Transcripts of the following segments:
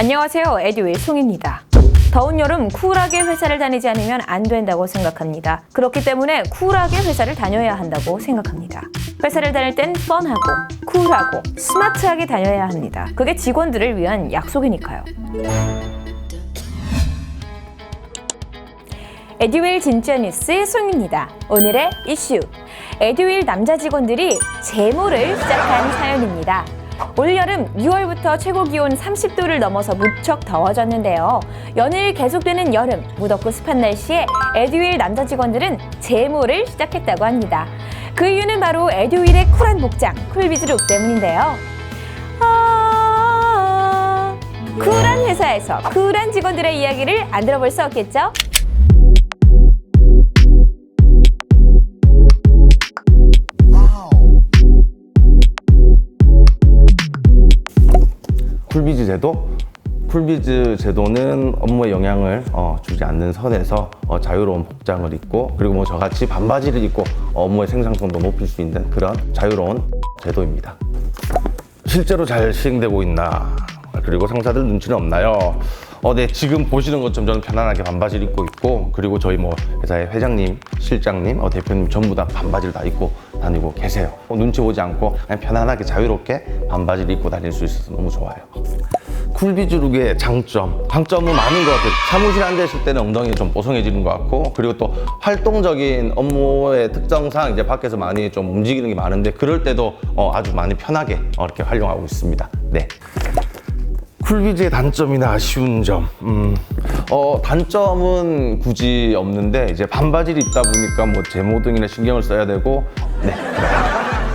안녕하세요. 에듀윌 송입니다. 더운 여름 쿨하게 회사를 다니지 않으면 안 된다고 생각합니다. 그렇기 때문에 쿨하게 회사를 다녀야 한다고 생각합니다. 회사를 다닐 땐 뻔하고 쿨하고 스마트하게 다녀야 합니다. 그게 직원들을 위한 약속이니까요. 에듀윌 진짜 뉴스 송입니다. 오늘의 이슈. 에듀윌 남자 직원들이 제모를 시작한 사연입니다. 올여름 6월부터 최고 기온 30도를 넘어서 무척 더워졌는데요. 연일 계속되는 여름, 무덥고 습한 날씨에 에듀윌 남자 직원들은 제모를 시작했다고 합니다. 그 이유는 바로 에듀윌의 쿨한 복장, 쿨비즈룩 때문인데요. 아... 쿨한 회사에서 쿨한 직원들의 이야기를 안 들어볼 수 없겠죠? 쿨비즈 제도? 쿨비즈 제도는 업무에 영향을 어, 주지 않는 선에서 어, 자유로운 복장을 입고 그리고 뭐 저같이 반바지를 입고 업무의 생산성도 높일 수 있는 그런 자유로운 제도입니다. 실제로 잘 시행되고 있나? 그리고 상사들 눈치는 없나요? 어, 네, 지금 보시는 것처럼 저는 편안하게 반바지를 입고 있고, 그리고 저희 뭐 회사의 회장님, 실장님, 어, 대표님 전부 다 반바지를 다 입고 다니고 계세요. 어, 눈치 보지 않고 그냥 편안하게 자유롭게 반바지를 입고 다닐 수 있어서 너무 좋아요. 쿨비즈룩의 장점, 장점은 많은 것 같아요. 사무실 앉아 있을 때는 엉덩이 좀 뽀송해지는 것 같고, 그리고 또 활동적인 업무의 특성상 이제 밖에서 많이 좀 움직이는 게 많은데, 그럴 때도 어, 아주 많이 편하게 어, 이렇게 활용하고 있습니다. 네. 쿨비즈의 단점이나 아쉬운 점, 음, 어, 단점은 굳이 없는데, 이제 반바지를 입다 보니까 뭐 제모 등이나 신경을 써야 되고, 네.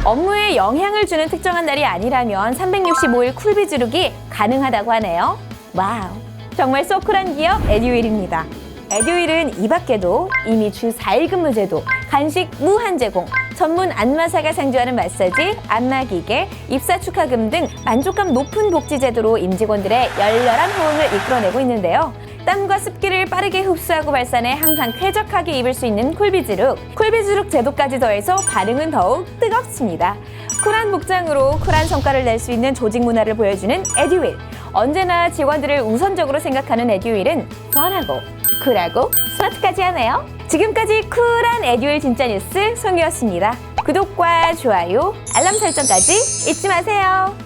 업무에 영향을 주는 특정한 날이 아니라면 365일 쿨비즈룩이 가능하다고 하네요. 와우. 정말 소쿨한 기업 에듀윌입니다. 에듀윌은 이 밖에도 이미 주 4일 근무 제도, 간식 무한 제공, 전문 안마사가 상주하는 마사지, 안마기계, 입사 축하금 등 만족감 높은 복지 제도로 임직원들의 열렬한 호응을 이끌어내고 있는데요. 땀과 습기를 빠르게 흡수하고 발산해 항상 쾌적하게 입을 수 있는 쿨비즈룩. 쿨비즈룩 제도까지 더해서 반응은 더욱 뜨겁습니다. 쿨한 복장으로 쿨한 성과를 낼 수 있는 조직 문화를 보여주는 에듀윌. 언제나 직원들을 우선적으로 생각하는 에듀윌은 편하고 쿨하고 스마트까지 하네요. 지금까지 쿨한 에듀윌 진짜 뉴스 송이었습니다. 구독과 좋아요, 알람 설정까지 잊지 마세요.